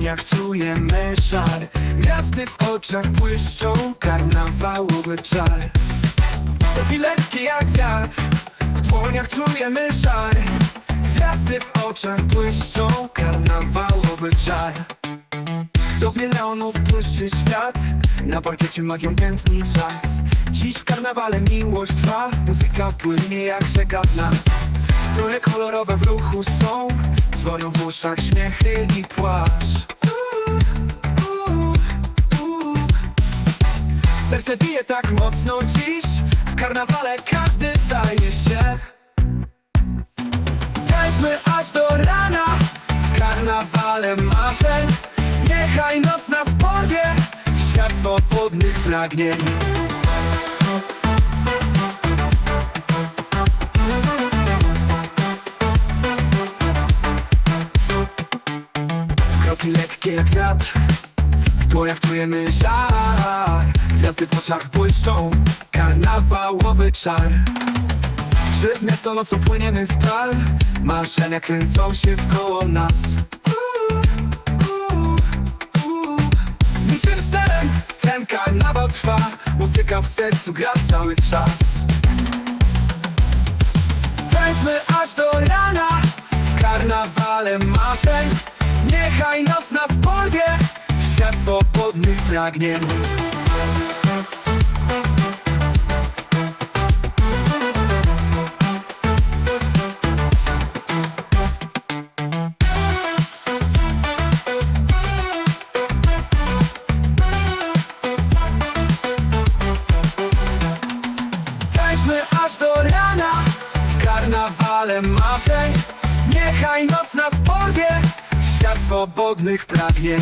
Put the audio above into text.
dłoniach czujemy żar Gwiazdy w oczach błyszczą, karnawałowy czar. To lekkie jak wiatr, w dłoniach czujemy żar Gwiazdy w oczach błyszczą, karnawałowy czar. Do leonów błyszczy świat Na parkiecie magią tętni czas. Dziś w karnawale miłość trwa Muzyka płynie jak rzeka w nas Stroje kolorowe w ruchu są Dzwonią w uszach śmiechy i płacz. Serce bije tak mocno dziś W karnawale każdy zdaje się. Tańczmy aż do rana W karnawale marzeń. Niechaj noc nas porwie Świat swobodnych pragnień lekkie jak wiatr W dłoniach czujemy żar Gwiazdy w oczach błyszczą Karnawałowy czar. Przez miasto nocą płyniemy w dal Marzenia kręcą się wkoło nas. Niczym sterem ten karnawał trwa Muzyka w sercu gra cały czas. Tańczmy aż do rana W karnawale marzeń Niechaj noc nas porwie w Świat swobodnych pragnień Tańczmy aż do rana W karnawale marzeń. Niechaj noc nas porwie Świat swobodnych pragnień